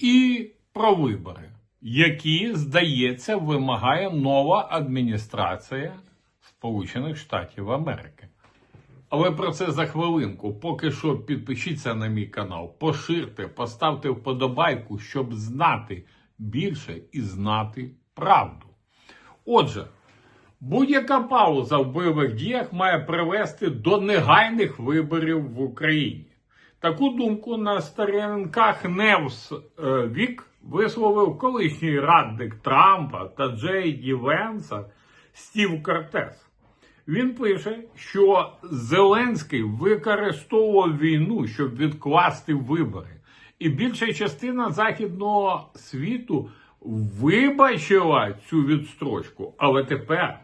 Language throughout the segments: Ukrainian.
і про вибори, які, здається, вимагає нова адміністрація Сполучених Штатів Америки. Але про це за хвилинку. Поки що підпишіться на мій канал, поширте, поставте вподобайку, щоб знати більше і знати правду. Отже, будь-яка пауза в бойових діях має привести до негайних виборів в Україні. Таку думку на сторінках Невс Вік висловив колишній радник Трампа та Джей Ді Венса Стів Кортес. Він пише, що Зеленський використовував війну, щоб відкласти вибори. І більша частина західного світу вибачила цю відстрочку. Але тепер,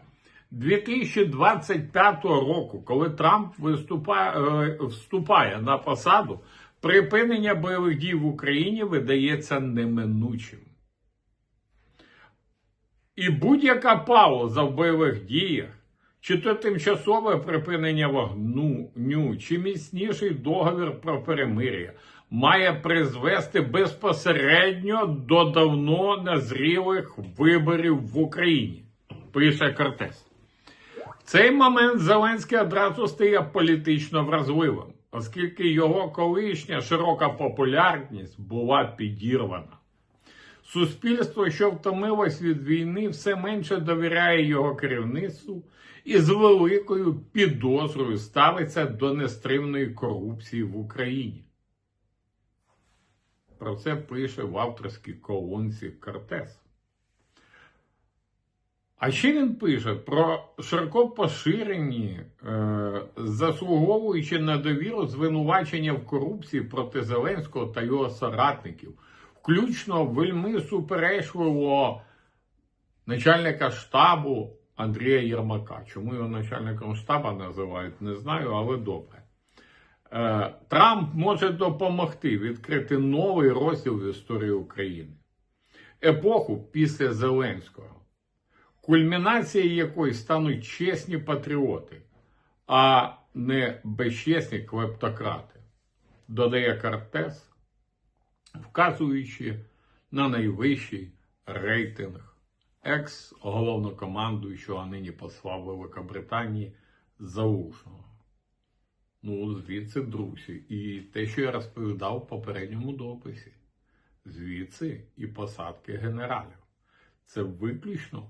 2025 року, коли Трамп виступає, е, вступає на посаду, припинення бойових дій в Україні видається неминучим. І будь-яка пауза в бойових діях, чи то тимчасове припинення вогню, чи міцніший договір про перемир'я, має призвести безпосередньо до давно назрілих виборів в Україні, пише Кортес. Цей момент Зеленський одразу стає політично вразливим, оскільки його колишня широка популярність була підірвана. Суспільство, що втомилось від війни, все менше довіряє його керівництву і з великою підозрою ставиться до нестримної корупції в Україні. Про це пише в авторській колонці Кортес. А ще він пише про широко поширені, е, заслуговуючи на довіру звинувачення в корупції проти Зеленського та його соратників, включно вельми суперечливого начальника штабу Андрія Єрмака. Чому його начальником штабу називають, не знаю, але добре. Е, Трамп може допомогти відкрити новий розділ в історії України. Епоху після Зеленського кульмінацією якої стануть чесні патріоти, а не безчесні клептократи, додає Кортес, вказуючи на найвищий рейтинг екс-головнокомандуючого, а нині посла Великобританії Залужного. Ну, звідси, друзі, і те, що я розповідав в попередньому дописі, звідси і посадки генералів. Це виключно